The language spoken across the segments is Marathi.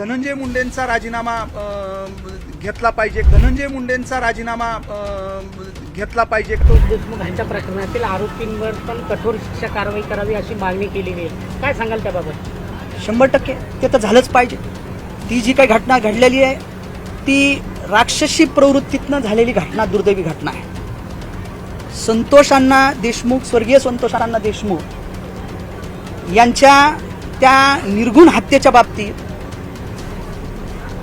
धनंजय मुंडेंचा राजीनामा घेतला पाहिजे. धनंजय मुंडेंचा राजीनामा घेतला पाहिजे. देशमुख यांच्या प्रकरणातील आरोपींवर पण कठोर शिक्षा कारवाई करावी अशी मागणी केलेली आहे काय सांगाल त्याबाबत? शंभर टक्के. ते तर झालंच पाहिजे. ती जी काही घटना घडलेली आहे ती राक्षसी प्रवृत्तीतनं झालेली घटना दुर्दैवी घटना आहे. संतोषांना देशमुख स्वर्गीय संतोषांना देशमुख यांच्या त्या निर्गुण हत्येच्या बाबतीत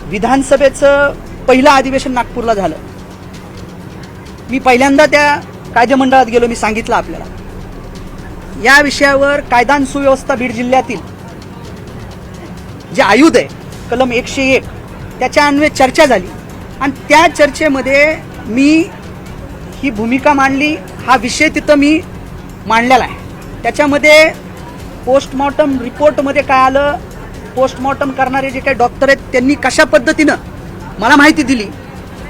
विधानसभेचं पहिलं अधिवेशन नागपूरला झालं. मी पहिल्यांदा त्या कायदेमंडळात गेलो मी सांगितलं आपल्याला. या विषयावर कायदा आणि सुव्यवस्था बीड जिल्ह्यातील जे आयुध आहे कलम एकशे एक त्याच्या अन्वये चर्चा झाली. आणि त्या चर्चेमध्ये मी ही भूमिका मांडली हा विषय तिथं मी मांडलेला आहे. त्याच्यामध्ये पोस्टमॉर्टम रिपोर्टमध्ये काय आलं पोस्टमॉर्टम करणारे जे काही डॉक्टर आहेत त्यांनी कशा पद्धतीनं मला माहिती दिली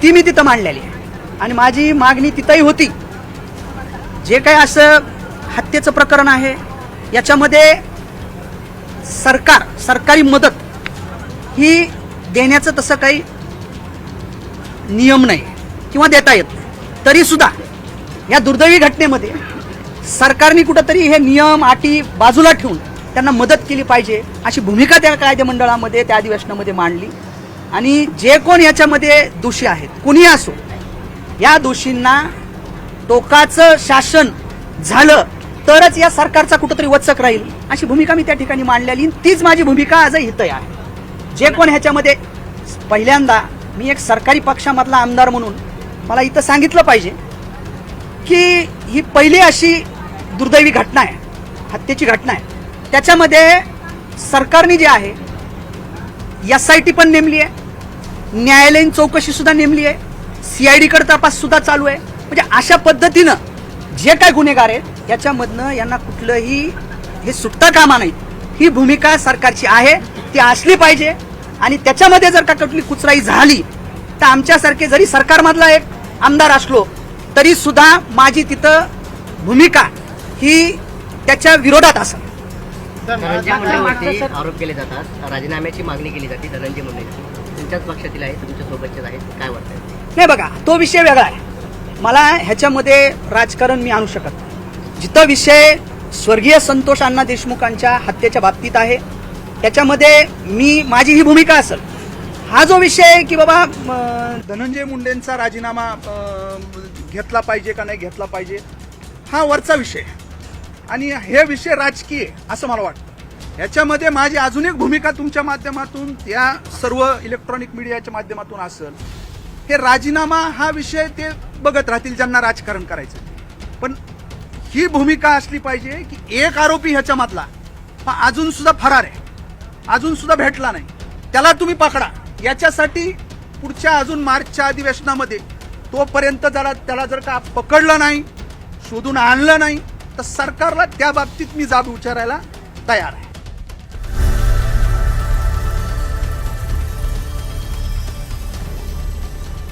ती मी तिथं मांडलेली आहे. आणि माझी मागणी तिथंही होती. जे काही असं हत्येचं प्रकरण आहे याच्यामध्ये सरकार सरकारी मदत ही देण्याचं तसं काही नियम नाही किंवा देता येत नाही. तरी सुद्धा या दुर्दैवी घटनेमध्ये सरकारने कुठंतरी हे नियम अटी बाजूला ठेवून त्यांना मदत केली पाहिजे अशी भूमिका त्या कायदेमंडळामध्ये त्या अधिवेशनामध्ये मांडली. आणि जे कोण याच्यामध्ये दोषी आहेत कुणी असो या दोषींना टोकाचं शासन झालं तरच या सरकारचा कुठंतरी वचक राहील अशी भूमिका मी त्या ठिकाणी मांडलेली तीच माझी भूमिका आजही हितय आहे. जे कोण ह्याच्यामध्ये पहिल्यांदा मी एक सरकारी पक्षामधला आमदार म्हणून मला इथं सांगितलं पाहिजे की ही पहिली अशी दुर्दैवी घटना आहे हत्येची घटना आहे. त्याच्यामध्ये सरकारने जे आहे एस आय टी पण नेमली आहे. न्यायालयीन चौकशीसुद्धा नेमली आहे. सी आय डीकडे तपाससुद्धा चालू आहे. म्हणजे अशा पद्धतीनं जे काय गुन्हेगार आहेत याच्यामधनं यांना कुठलंही हे सुटता कामा नाही ही भूमिका सरकारची आहे ती असली पाहिजे. आणि त्याच्यामध्ये जर का कुठली कुचराई झाली तर आमच्यासारखे जरी सरकारमधला एक आमदार असलो तरी सुद्धा माझी तिथं भूमिका ही त्याच्या विरोधात असेल. धनंजय मुंडेवरती आरोप केले जातात. राजीनाम्याची मागणी केली जाते धनंजय मुंडे तुमच्याच पक्षातील आहेत तुमच्या आहेत. काय वाटतं नाही बघा तो विषय वेगळा आहे. मला ह्याच्यामध्ये राजकारण मी आणू शकत नाही. जिथं विषय स्वर्गीय संतोष अण्णा देशमुखांच्या हत्येच्या बाबतीत आहे त्याच्यामध्ये मी माझी ही भूमिका असेल. हा जो विषय आहे की बाबा धनंजय मुंडेंचा राजीनामा अ, घेतला पाहिजे का नाही घेतला पाहिजे हा वरचा विषय आहे. आणि हे विषय राजकीय असं मला वाटतं. याच्यामध्ये माझी अजून एक भूमिका तुमच्या माध्यमातून या सर्व इलेक्ट्रॉनिक मीडियाच्या माध्यमातून असेल. हे राजीनामा हा विषय ते बघत राहतील ज्यांना राजकारण करायचं पण ही भूमिका असली पाहिजे की एक आरोपी ह्याच्यामधला हा अजून सुद्धा फरार आहे. अजून सुद्धा भेटला नाही. त्याला तुम्ही पकडा. याच्यासाठी पुढच्या अजून मार्चच्या अधिवेशनामध्ये तोपर्यंत जरा त्याला जर का पकडलं नाही शोधून आणलं नाही तर सरकारला त्या बाबतीत मी जाब विचारायला तयार आहे.